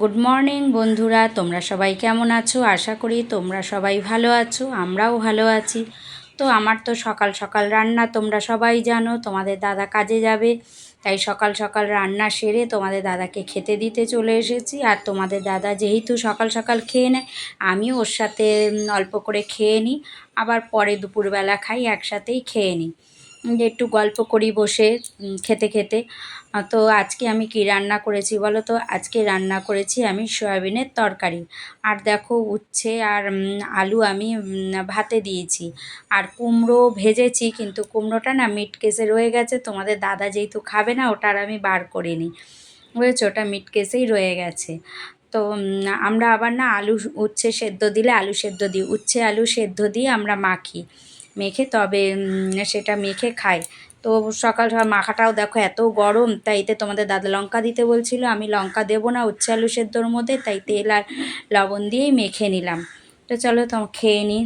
Good morning বন্ধুরা। তোমরা সবাই কেমন আছো? আশা করি তোমরা সবাই ভালো আছো, আমরাও ভালো আছি। তো আমার তো সকাল সকাল রান্না তোমরা সবাই জানো, তোমাদের দাদা কাজে যাবে। তাই সকাল সকাল রান্না সেরে তোমাদের দাদাকে খেতে দিতে চলে এসেছি। আর তোমাদের দাদা যেহেতু সকাল সকাল খেয়ে নেয়, আমিও ওর সাথে অল্প করে খেয়ে নিই। আবার পরে দুপুরবেলা খাই, একসাথেই খেয়ে নিই। যে একটু গল্প করি বসে খেতে খেতে। তো আজকে আমি কি রান্না করেছি বলো তো? আজকে রান্না করেছি আমি সয়াবিনের তরকারি। আর দেখো উচ্ছে আর আলু আমি ভাতে দিয়েছি। আর কুমড়ো ভেজেছি, কিন্তু কুমড়োটা না মিট কেসে রয়ে গেছে। তোমাদের দাদা যেহেতু খাবে না, ওটা আর আমি বার করিনি। বুঝেছ? ওটা মিট কেসেই রয়ে গেছে। তো আমরা আবার না আলু উচ্ছে সেদ্ধ দিলে আলু সেদ্ধ দিই। উচ্ছে, আলু সেদ্ধ দিয়ে আমরা মাখি। মেখে তবে সেটা মেখে খাই। তো সকাল সকাল মাখাটাও দেখো এত গরম, তাই এতে তোমাদের দাদা লঙ্কা দিতে বলছিল, আমি লঙ্কা দেবো না, উচ্ছে আলু সেদ্ধর মধ্যে, তাই তেল আর লবণ দিয়েই মেখে নিলাম। তো চলো তো খেয়ে নিই।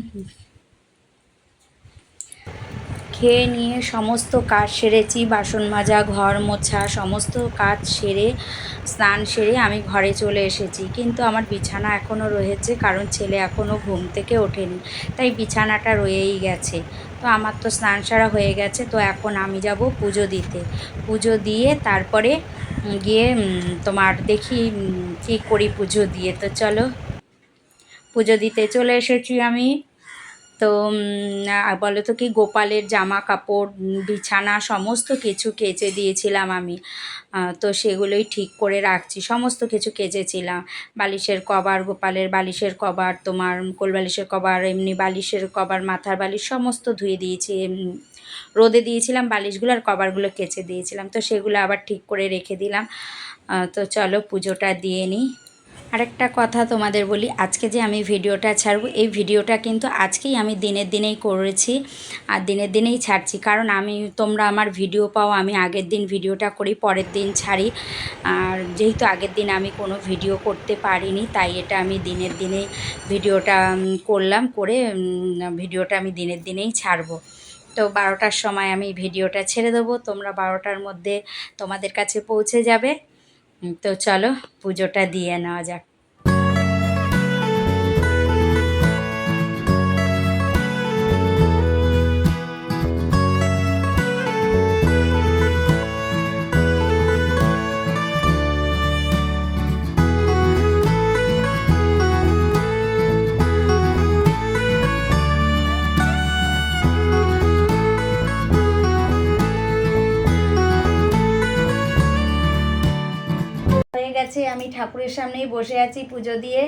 খেয়ে নিয়ে সমস্ত কাজ সেরেছি, বাসন মাজা, ঘর মোছা, সমস্ত কাজ সেরে, স্নান সেরে আমি ঘরে চলে এসেছি। কিন্তু আমার বিছানা এখনও রয়েছে, কারণ ছেলে এখনও ঘুম থেকে ওঠেনি, তাই বিছানাটা রয়েই গেছে। তো আমার তো স্নান সারা হয়ে গেছে, তো এখন আমি যাব পুজো দিতে। পুজো দিয়ে তারপরে গিয়ে তোমার দেখি কী করি পুজো দিয়ে। তো চলো, পুজো দিতে চলে এসেছি আমি। তো বলো তো কি, গোপালের জামা কাপড় বিছানা সমস্ত কিছু কেচে দিয়েছিলাম আমি। তো সেগুলোই ঠিক করে রাখছি, সমস্ত কিছু কেচেছিলাম। বালিশের কভার, গোপালের বালিশের কভার, তোমার কোল বালিশের কভার, এমনি বালিশের কভার, মাথার বালিশ সমস্ত ধুয়ে দিয়েছি রোদে দিয়েছিলাম বালিশগুলো আর কভারগুলো কেচে দিয়েছিলাম। তো সেগুলো আবার ঠিক করে রেখে দিলাম। তো চলো পুজোটা দিয়ে নিই। আরেকটা কথা তোমাদের বলি, আজকে যে আমি ভিডিওটা ছাড়বো, এই ভিডিওটা কিন্তু আজকেই আমি দিনের দিনেই করেছি আর দিনের দিনেই ছাড়ছি। কারণ আমি, তোমরা আমার ভিডিও পাও, আমি আগের দিন ভিডিওটা করি, পরের দিন ছাড়ি। আর যেহেতু আগের দিন আমি কোনো ভিডিও করতে পারিনি, তাই এটা আমি দিনের দিনেই ভিডিওটা করলাম, করে ভিডিওটা আমি দিনের দিনেই ছাড়বো। তো বারোটার সময় আমি ভিডিওটা ছেড়ে দেবো, তোমরা বারোটার মধ্যে তোমাদের কাছে পৌঁছে যাবে। তো চলো পুজোটা দিয়ে নেওয়া যাক। গেছে, আমি ঠাকুরের সামনেই বসে আছি পুজো দিয়ে।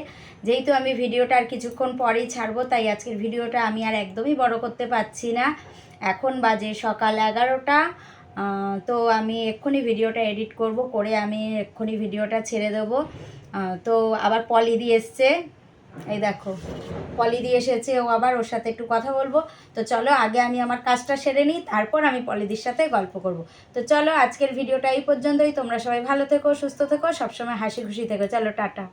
যেহেতু আমি ভিডিওটা আর কিছুক্ষণ পরেই ছাড়বো, তাই আজকের ভিডিওটা আমি আর একদমই বড় করতে পারছি না। এখন বাজে সকাল এগারোটা। তো আমি এক্ষুনি ভিডিওটা এডিট করব, করে আমি এক্ষুনি ভিডিওটা ছেড়ে দেবো। তো আবার পলি দিয়ে এসছে। এই দেখো, পলি দিয়ে এসেছে, ও আবার ওর সাথে একটু কথা বলব। তো চলো, আগে আমি আমার কাজটা সেরে নিই, তারপর আমি পলিদির সাথে গল্প করব। তো চলো, আজকের ভিডিওটা এই পর্যন্তই। তোমরা সবাই ভালো থেকো, সুস্থ থেকো, সবসময় হাসি খুশি থেকো। চলো, টাটা।